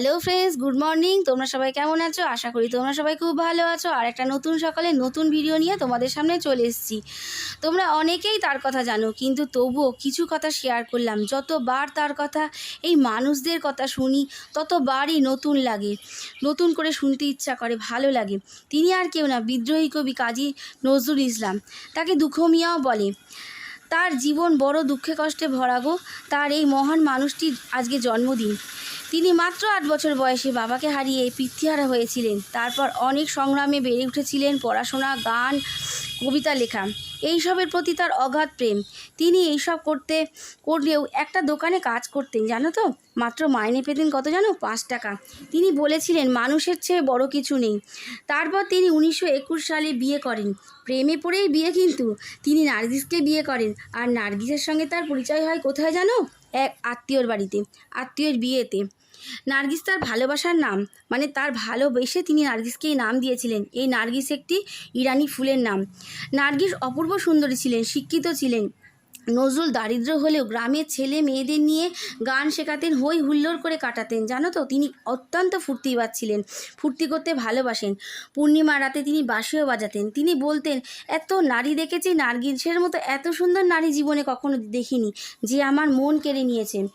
Hello friends good morning তোমরা সবাই কেমন আছো? আশা করি তোমরা সবাই খুব ভালো আছো। আর একটা নতুন সকালে নতুন ভিডিও নিয়ে তোমাদের সামনে চলে এসেছি। তোমরা অনেকেই তার কথা জানো, কিন্তু তবুও কিছু কথা শেয়ার করলাম। যতবার তার কথা, এই মানুষদের কথা শুনি, ততবারই নতুন লাগে। নতুন করে শুনতে ইচ্ছা করে, ভালো লাগে। তিনি আর কেউ না, বিদ্রোহী কবি কাজী নজরুল ইসলাম। তাকে দুঃখ মিয়াও বলে, তার জীবন বড় দুঃখে কষ্টে ভরা গো। তার এই মহান মানুষটির আজকে জন্মদিন। তিনি মাত্র আট বছর বয়সে বাবাকে হারিয়ে পিতৃহারা হয়েছিলেন। তারপর অনেক সংগ্রামে বেড়ে উঠেছিলেন পড়াশোনা, গান, কবিতা লেখা। এইসবের প্রতি তার অগাধ প্রেম। তিনি এইসব করতে, করলেও একটা দোকানে কাজ করতেন, জানো তো? মাত্র মাইনে পেতেন কত জানো? পাঁচ টাকা। তিনি বলেছিলেন, মানুষের চেয়ে বড় কিছু নেই। তারপর তিনি উনিশশো একুশ সালে বিয়ে করেন। প্রেমে পড়েই বিয়ে কিন্তু। তিনি নার্গিসকে বিয়ে করেন। আর নার্গিসের সঙ্গে তার পরিচয় হয় কোথায় জানো? এক আত্মীয়র বাড়িতে, আত্মীয়র বিয়েতে। নার্গিস তার ভালোবাসার নাম মানে তার ভালোবেসে তিনি নার্গিসকে নাম দিয়েছিলেন। এই নার্গিস একটি ইরানি ফুলের নাম। নার্গিস অপূর্ব সুন্দরী ছিলেন, শিক্ষিত ছিলেন। নজরুল দারিদ্র হলেও গ্রামের ছেলে মেয়েদের নিয়ে গান শেখাতেন, হই হুল্লোড় করে কাটাতেন। জানো তো, তিনি অত্যন্ত ফুর্তিবাজ ছিলেন, ফুর্তি করতে ভালোবাসেন। পূর্ণিমা রাতে তিনি বাঁশিও বাজাতেন। তিনি বলতেন, এত নারী দেখেছি নার্গিসের মতো, এত সুন্দর নারী জীবনে কখনো দেখিনি, যে আমার মন কেড়ে নিয়েছে।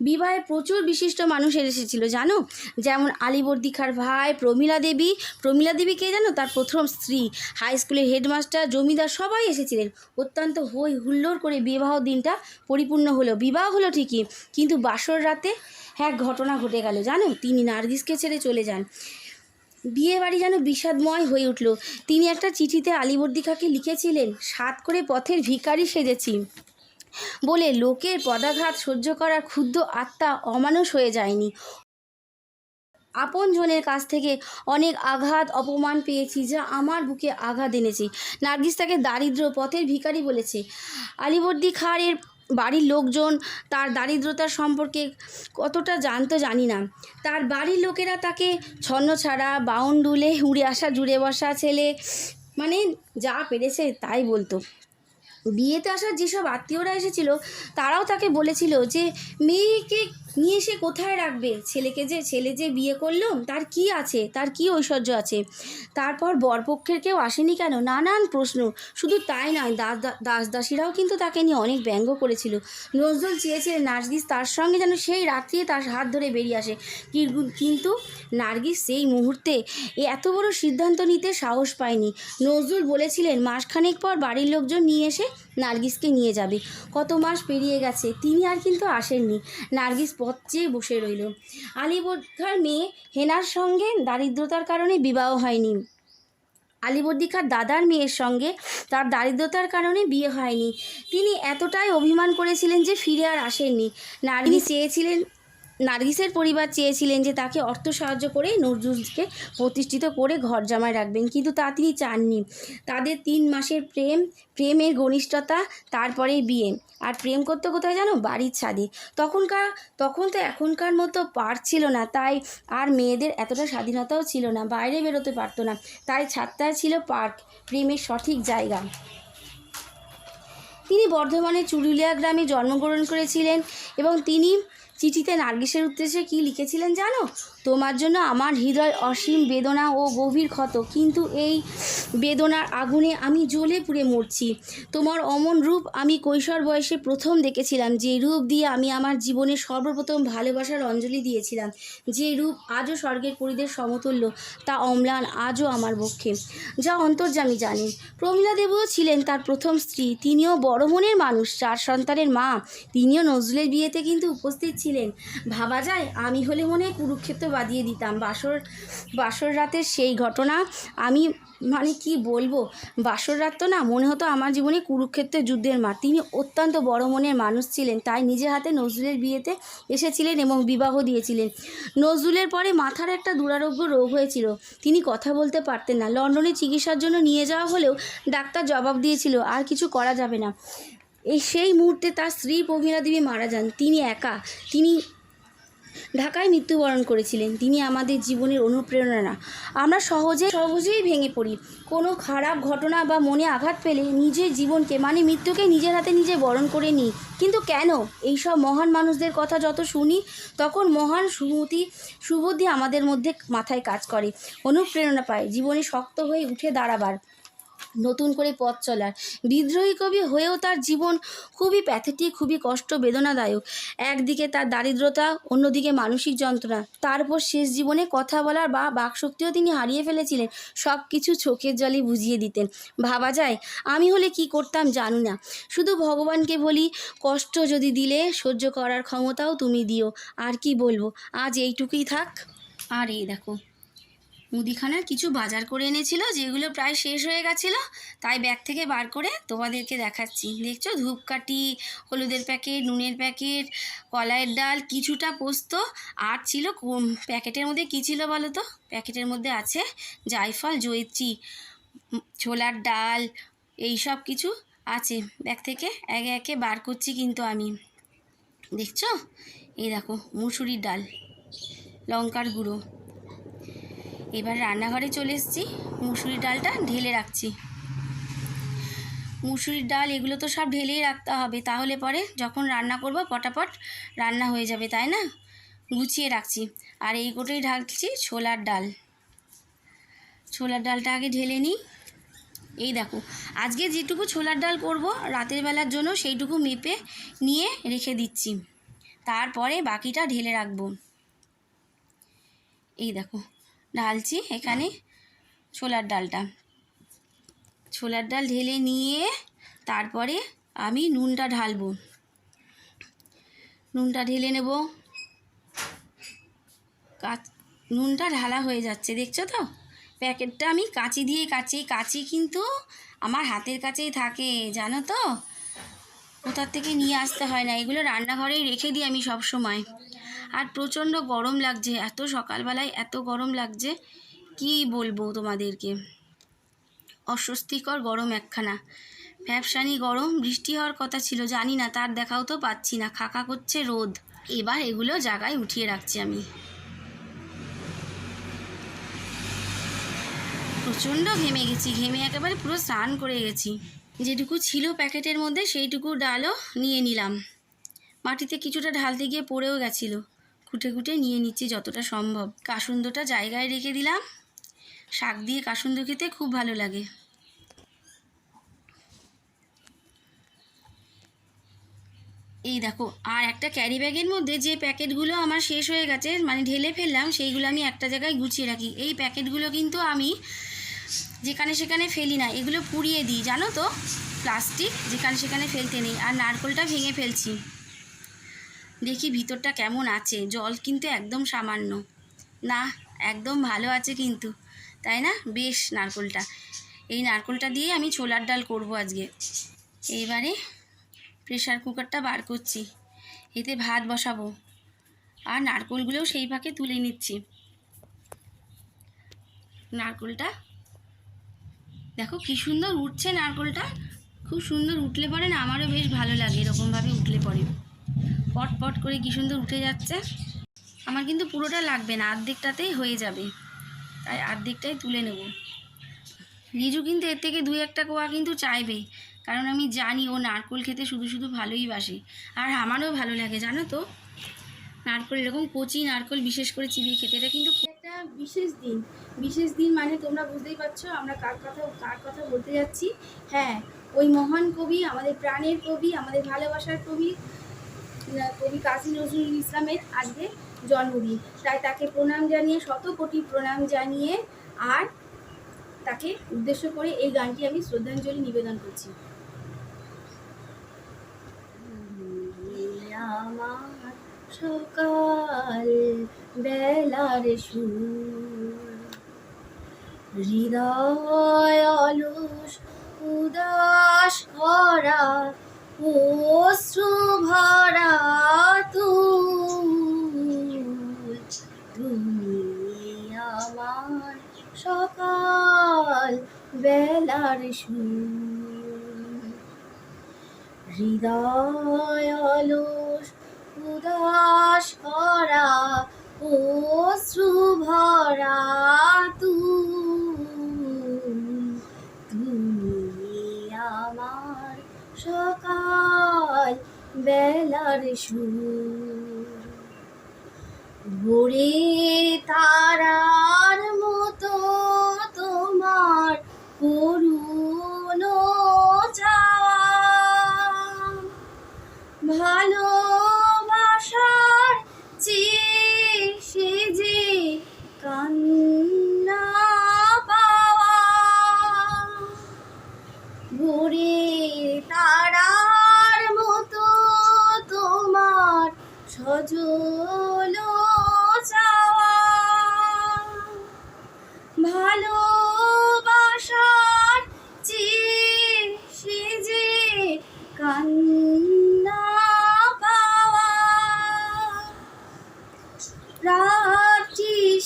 বিবাহে প্রচুর বিশিষ্ট মানুষ এসেছিল, জানো? যেমন আলিবর্দি খার ভাই, প্রমীলা দেবী। প্রমীলা দেবী কে জানো? তার প্রথম স্ত্রী। হাই স্কুলের হেডমাস্টার, জমিদার, সবাই এসেছিলেন। অত্যন্ত হই হুল্লোড় করে বিবাহ দিনটা পরিপূর্ণ হলো। বিবাহ হলো ঠিকই, কিন্তু বাসর রাতে এক ঘটনা ঘটে গেল, জানো? তিনি নার্গিসকে ছেড়ে চলে যান। বিয়ে বাড়ি যেন বিষাদময় হয়ে উঠল। তিনি একটা চিঠিতে আলিবর্দি লিখেছিলেন, সাত করে পথের ভিকারি সেজেছি। বলে, লোকের পদাঘাত সহ্য করার ক্ষুদ্র আত্মা অমানুষ হয়ে যায়নি। আপনজনের কাছ থেকে অনেক আঘাত, অপমান পেয়েছি যা আমার বুকে আঘাত এনেছে। নার্গিস তাকে দারিদ্র পথের ভিখারি বলেছে। আলিবর্দি খাঁড়ের বাড়ির লোকজন তার দারিদ্রতার সম্পর্কে কতটা জানতো জানি না। তার বাড়ির লোকেরা তাকে ছন্ন ছাড়া বাউন্ডুলে উড়ে আসা, জুড়ে বসা ছেলে মানে যা পেরেছে তাই বলতো। বিয়েতে আসার যেসব আত্মীয়রা এসেছিল, তারাও তাকে বলেছিল যে, মেয়েকে নিয়ে এসে কোথায় রাখবে? ছেলেকে যে, ছেলে যে বিয়ে করল, তার কি আছে? তার কি ঐশ্বর্য আছে? তারপর বরপক্ষের কেউ আসেনি কেন? নানান প্রশ্ন। শুধু তাই নয় দাস দাস দাসীরাও কিন্তু তাকে নিয়ে অনেক ব্যঙ্গ করেছিল। নজরুল চেয়েছিলেন নার্গিস তার সঙ্গে যেন সেই রাত্রি তার হাত ধরে বেরিয়ে আসে। কিন্তু- নার্গিস সেই মুহূর্তে এত বড় সিদ্ধান্ত নিতে সাহস পায়নি। নজরুল বলেছিলেন, মাসখানেক পর বাড়ির লোকজন নিয়ে এসে নার্গিসকে নিয়ে যাবে। কত মাস পেরিয়ে গেছে, তিনি আর কিন্তু আসেননি। নার্গিস পথ চেয়ে বসে রইল। আলিবর্ধার মেয়ে হেনার সঙ্গে দারিদ্রতার কারণে বিবাহ হয়নি। আলিবর্দিকার দাদার মেয়ের সঙ্গে তার দারিদ্রতার কারণে বিয়ে হয়নি। তিনি এতটাই অভিমান করেছিলেন যে ফিরে আর আসেননি। নার্গিস চেয়েছিলেন নার্গিসের পরিবার চেয়েছিলেন যে তাকে অর্থ সাহায্য করে নজরুলকে প্রতিষ্ঠিত করে ঘর জামায় রাখবেন, কিন্তু তা তিনি চাননি। তাদের তিন মাসের প্রেম, প্রেমের ঘনিষ্ঠতা তারপরে বিয়ে। আর প্রেম করতে কোথায় জানো? বাড়ির ছাদে। তখনকার, তখন তো এখনকার মতো পার ছিল না, তাই আর মেয়েদের এতটা স্বাধীনতাও ছিল না, বাইরে বেরোতে পারতো না। তাই ছাদটা ছিল পার্ক, প্রেমের সঠিক জায়গা। তিনি বর্ধমানের চুরুলিয়া গ্রামে জন্মগ্রহণ করেছিলেন এবং তিনি চিঠিতে নার্গিসের উদ্দেশ্যে কি লিখেছিলেন জানো? তোমার জন্য আমার হৃদয় অসীম বেদনা ও গভীর ক্ষত। কিন্তু এই বেদনার আগুনে আমি জ্বলে পুড়ে মরছি। তোমার অমন রূপ আমি কৈশোর বয়সে প্রথম দেখেছিলাম, যে রূপ দিয়ে আমি আমার জীবনের সর্বপ্রথম ভালোবাসার অঞ্জলি দিয়েছিলাম, যে রূপ আজও স্বর্গের পরিদের সমতুল্য, তা অম্লান আজও আমার পক্ষে। যা অন্তর্যামী জানেন। প্রমীলা দেবীও ছিলেন তার প্রথম স্ত্রী, তিনিও বড় মনের মানুষ, চার সন্তানের মা, তিনিও নজরুলের বিয়েতে কিন্তু উপস্থিত ছিলেন। ভাবা যায়, আমি হলে মনে হয় কুরুক্ষেত্র বাদিয়ে দিতাম। বাসর বাসর রাতের সেই ঘটনা আমি মানে কি বলব? বাসর রাত তো না, মনে হতো আমার জীবনে কুরুক্ষেত্রের যুদ্ধের মাঠ। তিনি অত্যন্ত বড় মনের মানুষ ছিলেন, তাই নিজের হাতে নজরুলের বিয়েতে এসেছিলেন এবং বিবাহ দিয়েছিলেন। নজরুলের পরে মাথার একটা দুরারোগ্য রোগ হয়েছিল। তিনি কথা বলতে পারতেন না। লন্ডনে চিকিৎসার জন্য নিয়ে যাওয়া হলেও ডাক্তার জবাব দিয়েছিল, আর কিছু করা যাবে না। এই সেই মুহূর্তে তার স্ত্রী প্রমীলা দেবী মারা যান। তিনি একা। তিনি ঢাকায় মৃত্যুবরণ করেছিলেন। তিনি আমাদের জীবনের অনুপ্রেরণা। আমরা সহজে সহজেই ভেঙে পড়ি। কোনো খারাপ ঘটনা বা মনে আঘাত পেলে নিজের জীবনকে মানে মৃত্যুকে নিজের হাতে নিজে বরণ করে নিই। কিন্তু কেন? এইসব মহান মানুষদের কথা যত শুনি, তখন মহান সুমতি, সুবুদ্ধি আমাদের মধ্যে মাথায় কাজ করে। অনুপ্রেরণা পায়। জীবনে শক্ত হয়ে উঠে দাঁড়াবার। নতুন করে পথ চলার। বিদ্রোহী কবি হয়েও তার জীবন খুবই প্যাথেটিক খুবই কষ্ট বেদনাদায়ক। একদিকে তার দারিদ্রতা, অন্যদিকে মানসিক যন্ত্রণা। তারপর শেষ জীবনে কথা বলার বা বাকশক্তিও তিনি হারিয়ে ফেলেছিলেন। সব কিছু চোখের জলে বুঝিয়ে দিতেন। ভাবা যায়, আমি হলে কি করতাম জানি না। শুধু ভগবানকে বলি, কষ্ট যদি দিলে সহ্য করার ক্ষমতাও তুমি দিও। আর কি বলব? আজ এইটুকুই থাক। আর এই দেখো। মুদিখানার কিছু বাজার করে এনেছিল যেগুলো প্রায় শেষ হয়ে গেছিল। তাই ব্যাগ থেকে বার করে তোমাদেরকে দেখাচ্ছি। দেখছ? ধূপকাঠি হলুদের প্যাকেট নুনের প্যাকেট কলাইয়ের ডাল কিছুটা পোস্ত। আর ছিল প্যাকেটের মধ্যে কী ছিল বলো তো? প্যাকেটের মধ্যে আছে জায়ফল জয়িত্রী উম, ছোলার ডাল এই সব কিছু আছে। ব্যাগ থেকে একে একে বার করছি কিন্তু আমি। দেখছ? এই দেখো মুসুরির ডাল লঙ্কার গুঁড়ো। এবার রান্নাঘরে চলে এসেছি। মুসুরির ডালটা ঢেলে রাখছি। মুসুরির ডাল এগুলো তো সব ঢেলেই রাখতে হবে। তাহলে পরে যখন রান্না করব পটাপট রান্না হয়ে যাবে, তাই না? গুছিয়ে রাখছি। আর এই কোটোই ঢালছি ছোলার ডাল। ছোলার ডালটা আগে ঢেলে নিই। এই দেখো, আজকে যেটুকু ছোলার ডাল করব রাতের বেলার জন্য সেইটুকু মেপে নিয়ে রেখে দিচ্ছি। তারপরে বাকিটা ঢেলে রাখব। এই দেখো ঢালছি এখানে ছোলার ডালটা। ছোলার ডাল ঢেলে নিয়ে তারপরে আমি নুনটা ঢালবো। নুনটা ঢেলে নেব। নুনটা ঢালা হয়ে যাচ্ছে, দেখছ তো? প্যাকেটটা আমি কাঁচি দিয়ে কাচি। কাঁচি কিন্তু আমার হাতের কাছেই থাকে, জানো তো? কোথার থেকে নিয়ে আসতে হয় না। এগুলো রান্নাঘরেই রেখে দিই আমি সব সময় আর প্রচণ্ড গরম লাগছে, এত সকালবেলায় এত গরম লাগছে, কি বলব তোমাদেরকে? অস্বস্তিকর গরম একখানা। ফ্যাপসানি গরম, বৃষ্টি হওয়ার কথা ছিল, জানি না, তার দেখাও তো পাচ্ছি না, খাকা করছে রোদ। এবার এগুলো জায়গায় উঠিয়ে রাখছি আমি। প্রচণ্ড ঘেমে গেছি, ঘেমে একেবারে পুরো স্নান করে গেছি। যেটুকু ছিল প্যাকেটের মধ্যে, সেইটুকু ডালও নিয়ে নিলাম। মাটিতে কিছুটা ঢালতে গিয়ে পড়েও গেছিল। খুঁটে খুঁটে নিয়ে নিচ্ছি যতটা সম্ভব। কাসুন্দটা জায়গায় রেখে দিলাম। শাক দিয়ে কাসুন্দ খেতে খুব ভালো লাগে। এই দেখো, আর একটা ক্যারি ব্যাগের মধ্যে যে প্যাকেটগুলো আমার শেষ হয়ে গেছে মানে ঢেলে ফেললাম, সেইগুলো আমি একটা জায়গায় গুছিয়ে রাখি। এই প্যাকেটগুলো কিন্তু আমি যেখানে সেখানে ফেলি না, এগুলো পুড়িয়ে দিই, জানো তো? প্লাস্টিক যেখানে সেখানে ফেলতে নেই। আর নারকোলটা ভেঙে ফেলছি। দেখি ভিতরটা কেমন আছে। জল কিন্তু একদম সামান্য। না, একদম ভালো আছে কিন্তু। তাই না? বেশ নারকোলটা। এই নারকোলটা দিয়ে আমি ছোলার ডাল করব আজকে। এইবারে প্রেশার কুকারটা বার করছি। এতে ভাত বসাবো। আর নারকোলগুলোও সেই ফাঁকে তুলে নিচ্ছি। নারকোলটা দেখো কি সুন্দর উঠছে নারকোলটা। খুব সুন্দর উঠলে পরে না আমারও বেশ ভালো লাগে এরকমভাবে উঠলে পরে। পট করে কি সুন্দর উঠে যাচ্ছে। আমার কিন্তু পুরোটা লাগবে না, আর্ধেকটাতেই হয়ে যাবে। তাই আর্ধেকটাই তুলে নেব। রিজু কিন্তু এর থেকে দুই একটা কোয়া কিন্তু চাইবেই কারণ আমি জানি ও নারকোল খেতে শুধু শুধু ভালোই বাসে। আর আমারও ভালো লাগে, জানো তো? নারকোল, এরকম কচি নারকোল, বিশেষ করে চিবিয়ে খেতে এটা কিন্তু একটা বিশেষ দিন। বিশেষ দিন মানে তোমরা বুঝতেই পারছ আমরা কার কথা কার কথা বলতে যাচ্ছি। হ্যাঁ ওই মহান কবি, আমাদের প্রাণের কবি, আমাদের ভালোবাসার কবি কবি কাজী নজরুল ইসলামের আজকে জন্মদিন। তাই তাকে প্রণাম জানিয়ে শত কোটি প্রণাম জানিয়ে আর তাকে উদ্দেশ্য করে এই গানটি আমি শ্রদ্ধাঞ্জলি নিবেদন করছি। সকাল বেলার সুর। হৃদয় অলস, উদাস ভরা অশ্রু ভরা তুমি আমার সকাল বেলার হৃদয় অলস উদাস করা অশ্রু ভরা তুমি বেলার সুর। ভোরে তারার মতো তোমার করুণ ভালো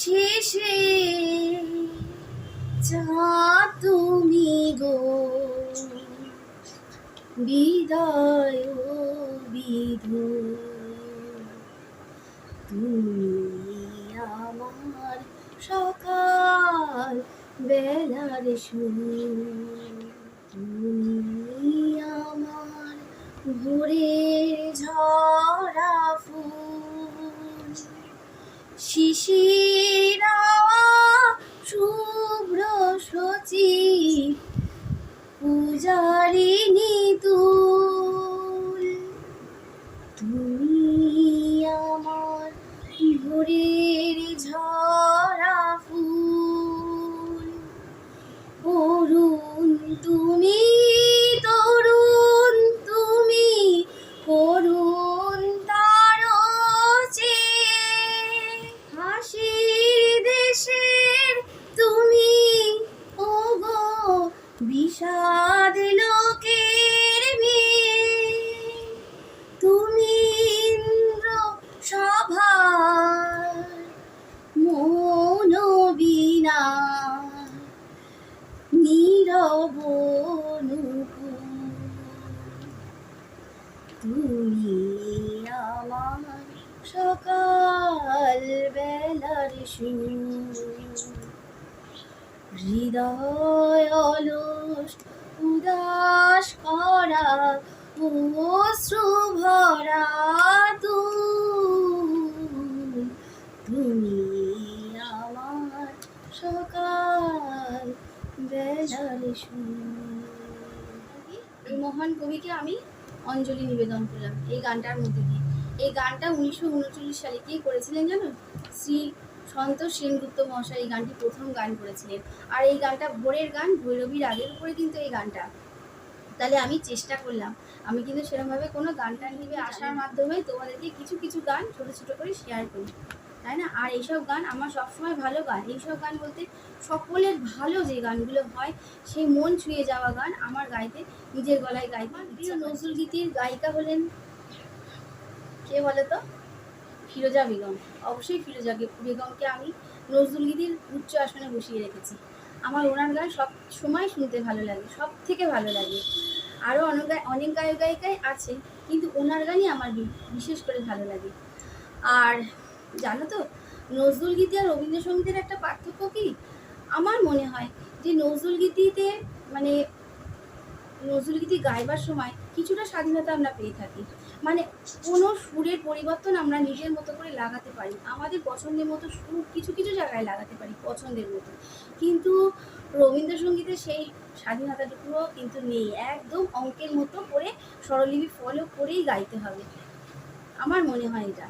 শেষে চাঁদ তুমি গো বিদায় বিধু, তুমি আমার সকাল বেলার সুর, তুমি আমার ভোরের ঝরা ফুল। শিশিরাওয়া শুভ্র সচিব। আমি অঞ্জলি নিবেদন করলাম এই গানটার মধ্যে দিয়ে। এই গানটা উনিশশো উনচল্লিশ সালে কে করেছিলেন জানো? শ্রী সন্তোষ সেনগুপ্ত মহাশয় এই গানটি প্রথম গান করেছিলেন। আর এই গানটা ভোরের গান, ভৈরবীর আগের উপরে কিন্তু এই গানটা। তাহলে আমি চেষ্টা করলাম। আমি কিন্তু সেরকমভাবে কোনো গানটা নিবে আসার মাধ্যমে তোমাদেরকে কিছু কিছু গান ছোটো ছোটো করে শেয়ার করি তাই না? আর এইসব গান আমার সবসময় ভালো গান। এইসব গান বলতে সকলের ভালো যে গানগুলো হয়, সেই মন ছুঁয়ে যাওয়া গান আমার গাইতে, নিজের গলায় গাইতে। প্রিয় নজরুল গীতির গায়িকা হলেন কে বলে তো? ফিরোজা বেগম। অবশ্যই ফিরোজা বেগমকে আমি নজরুল গীতির উচ্চ আসনে বসিয়ে রেখেছি। আমার ওনার গান সব সময় শুনতে ভালো লাগে সব থেকে ভালো লাগে। আরও অনেক অনেক গায়ক গায়িকাই আছে, কিন্তু ওনার গানই আমার বিশেষ করে ভালো লাগে। আর জানো তো, নজরুল গীতি আর রবীন্দ্রসঙ্গীতের একটা পার্থক্য কি? আমার মনে হয় যে নজরুল গীতিতে মানে নজরুল গীতি গাইবার সময় কিছুটা স্বাধীনতা আমরা পেয়ে থাকি। মানে কোনো সুরের পরিবর্তন আমরা নিজের মতো করে লাগাতে পারি, আমাদের পছন্দের মতো সুর কিছু কিছু জায়গায় লাগাতে পারি পছন্দের মতো। কিন্তু রবীন্দ্রসঙ্গীতে সেই স্বাধীনতাটুকুও কিন্তু নেই, একদম অঙ্কের মতো করে স্বরলিপি ফলো করেই গাইতে হবে। আমার মনে হয় এটা।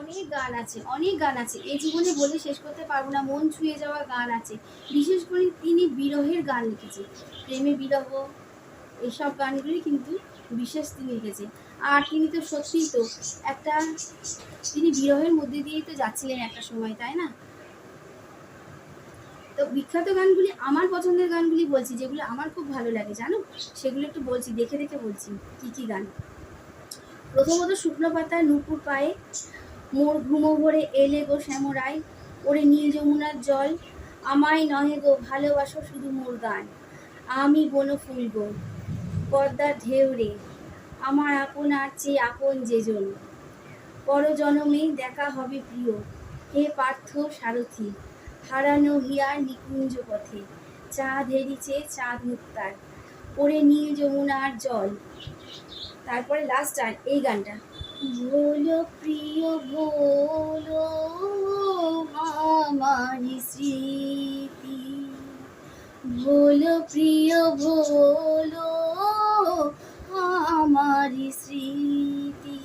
অনেক গান আছে, অনেক গান আছে। এই জীবনে বলে শেষ করতে পারব না, মন ছুঁয়ে যাওয়া গান আছে। বিশেষ করে তিনি বিরহের গান লিখেছে প্রেমে বিরহ এইসব গানগুলি কিন্তু বিশেষ তিনি লিখেছে আর তিনি তো সত্যিই তো একটা, তিনি বিরহের মধ্যে দিয়েই তো যাচ্ছিলেন একটা সময়, তাই না? তো বিখ্যাত গানগুলি, আমার পছন্দের গানগুলি বলছি, যেগুলো আমার খুব ভালো লাগে, জানো? সেগুলো একটু বলছি, দেখে দেখে বলছি, কি কি গান? প্রথমত শুকনো পাতা নুপুর পায়ে মোর ঘুমো ভরে এলে গো শ্যামরাই, ওরে নীল যমুনার জল, আমায় নহে গো ভালোবাসো শুধু মোর গান। আমি বন ফুল গো পদ্মার ঢেউ রে, আমার আপনার চেয়ে আপন যেজন পরজনমে দেখা হবে প্রিয়, হে পার্থ সারথি, হারানো হিয়ার নিকুঞ্জ পথে, চাঁদ হেরিছে চাঁদ মুক্তার পড়ে নীল যমুনার জল। তারপরে লাস্ট আর এই গানটা। ভোলো প্রিয় ভোলো আমার স্মৃতি। ভোলো প্রিয় ভোলো আমার স্মৃতি।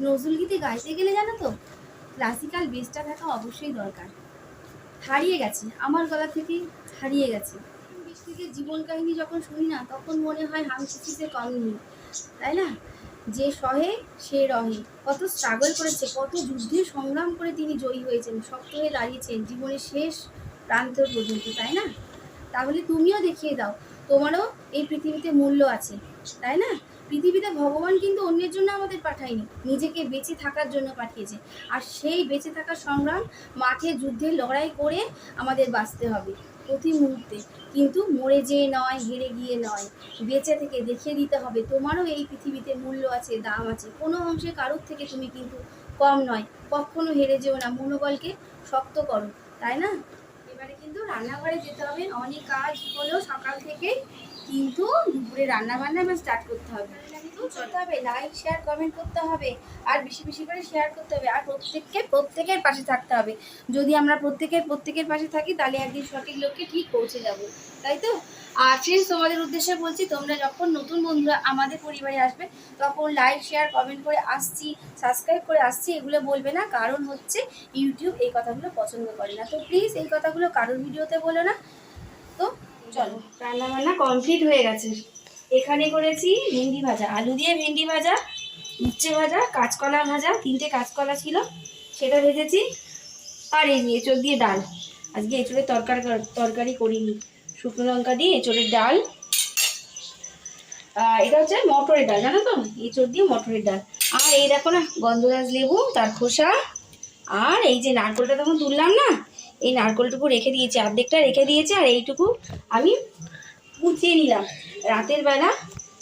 নজরুল গীতি গাইতে গেলে জানো তো ক্লাসিক্যাল বেসটা থাকা অবশ্যই দরকার। হারিয়ে গেছে, আমার গলা থেকে হারিয়ে গেছে। বেশ থেকে জীবন কাহিনী যখন শুনি না, তখন মনে হয় হামসিসে কম নেই। তাই না? যে সহে, সে রহে। কত স্ট্রাগল করেছে, কত যুদ্ধে সংগ্রাম করে তিনি জয়ী হয়েছেন, শক্ত হয়ে দাঁড়িয়েছেন জীবনের শেষ প্রান্ত পর্যন্ত, তাই না? তাহলে তুমিও দেখিয়ে দাও, তোমারও এই পৃথিবীতে মূল্য আছে, তাই না? পৃথিবীতে ভগবান কিন্তু অন্যের জন্য আমাদের পাঠায়নি, নিজেকে বেঁচে থাকার জন্য পাঠিয়েছে। আর সেই বেঁচে থাকার সংগ্রাম মাঠে যুদ্ধে লড়াই করে আমাদের বাঁচতে হবে। প্রতি মুহূর্তে। কিন্তু মরে যেয়ে নয়, হেরে গিয়ে নয়। বেঁচে থেকে দেখিয়ে দিতে হবে, তোমারও এই পৃথিবীতে মূল্য আছে, দাম আছে। কোনো অংশে কারোর থেকে তুমি কিন্তু কম নয়। কখনো হেরে যেও না, মনোবলকে শক্ত করো, তাই না? এবারে কিন্তু রান্নাঘরে যেতে হবে, অনেক কাজ হলো সকাল থেকে কিন্তু দুপুরে রান্না বান্না এবার স্টার্ট করতে হবে। কিন্তু শেয়ার কমেন্ট করতে হবে। আর বেশি বেশি করে শেয়ার করতে হবে। আর প্রত্যেককে, প্রত্যেকের পাশে থাকতে হবে। যদি আমরা প্রত্যেকের প্রত্যেকের পাশে থাকি, তাহলে একদিন সঠিক লোককে ঠিক পৌঁছে যাব। তাই তো? আর ফ্রেন্ডস তোমাদের উদ্দেশ্যে বলছি, তোমরা যখন নতুন বন্ধুরা আমাদের পরিবারে আসবে, তখন লাইক শেয়ার কমেন্ট করে আসছি সাবস্ক্রাইব করে আসছি, এগুলো বলবে না। কারণ হচ্ছে ইউটিউব এই কথাগুলো পছন্দ করে না। তো প্লিজ এই কথাগুলো কারোর ভিডিওতে বলো না। তো চলো। রান্না বান্না কমপ্লিট হয়ে গেছে। এখানে করেছি ভেন্ডি ভাজা, আলু দিয়ে ভেন্ডি ভাজা, উচ্ছে ভাজা, কাঁচকলা ভাজা, তিনটে কাঁচকলা ছিল, সেটা ভেজেছি, আর এই এঁচড় দিয়ে ডাল। আজকে এঁচড়ের তরকারি তরকারি করিনি, শুকনো লঙ্কা দিয়ে এঁচড়ের ডাল। এটা হচ্ছে মটরের ডাল, জানো তো? এঁচড় দিয়ে মটরের ডাল। আর এই দেখো না, গন্ধরাজ লেবু, তার খোসা, আর এই যে নারকোলটা তখন তুললাম না, এই নারকোলটুকু রেখে দিয়েছি, অর্ধেকটা রেখে দিয়েছি, আর এইটুকু আমি কুচিয়ে নিলাম। রাতের বেলা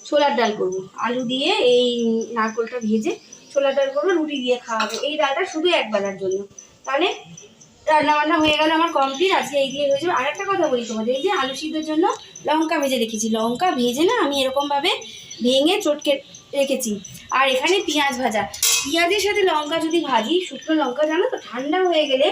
ছোলার ডাল করব। আলু দিয়ে এই নারকোলটা ভেজে ছোলার ডাল করব, রুটি দিয়ে খাওয়াবো। এই ডালটা শুধু একবেলার জন্য। তাহলে রান্না বান্না হয়ে গেল আমার কমপ্লিট আজকে এই দিয়ে হয়ে যাবে আর একটা কথা বলি তোমাদের, এই যে আলু সিদ্ধের জন্য লঙ্কা ভেজে রেখেছি। লঙ্কা ভেজে না আমি এরকমভাবে ভেঙে চটকে রেখেছি। আর এখানে পেঁয়াজ ভাজা। পেঁয়াজের সাথে লঙ্কা যদি ভাজি, শুকনো লঙ্কা জানো তো, ঠান্ডা হয়ে গেলে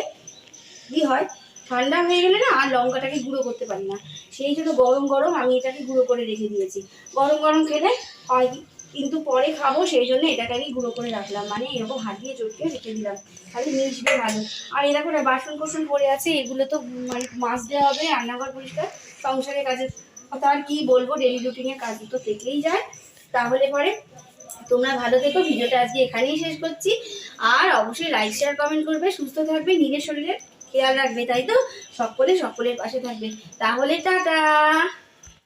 কী হয়? ঠান্ডা হয়ে গেলে না আর লঙ্কাটাকে গুঁড়ো করতে পারি না। সেই জন্য গরম গরম আমি এটাকে গুঁড়ো করে রেখে দিয়েছি। গরম গরম খেলে হয়, কিন্তু পরে খাব, সেই জন্য এটাকে আমি গুঁড়ো করে রাখলাম। মানে এরকম হাত দিয়ে চটকে রেখে দিলাম। খালি মিশবে ভালো। আর দেখো না বাসন কোসন পড়ে আছে, এগুলো তো মানে দেওয়া হবে, রান্নাঘর পরিষ্কার, সংসারের কাজে। তার কি বলব ডেলি রুটিনের কাজ তো দেখলেই যায়। তাহলে পরে তোমরা ভালো থেকো, ভিডিওটা আজকে এখানেই শেষ করছি। আর অবশ্যই লাইক শেয়ার কমেন্ট করবে। সুস্থ থাকবে নিজের শরীরের খেয়াল রাখবে তাই তো? সকলে সকলের পাশে থাকবে। তাহলে টাটা!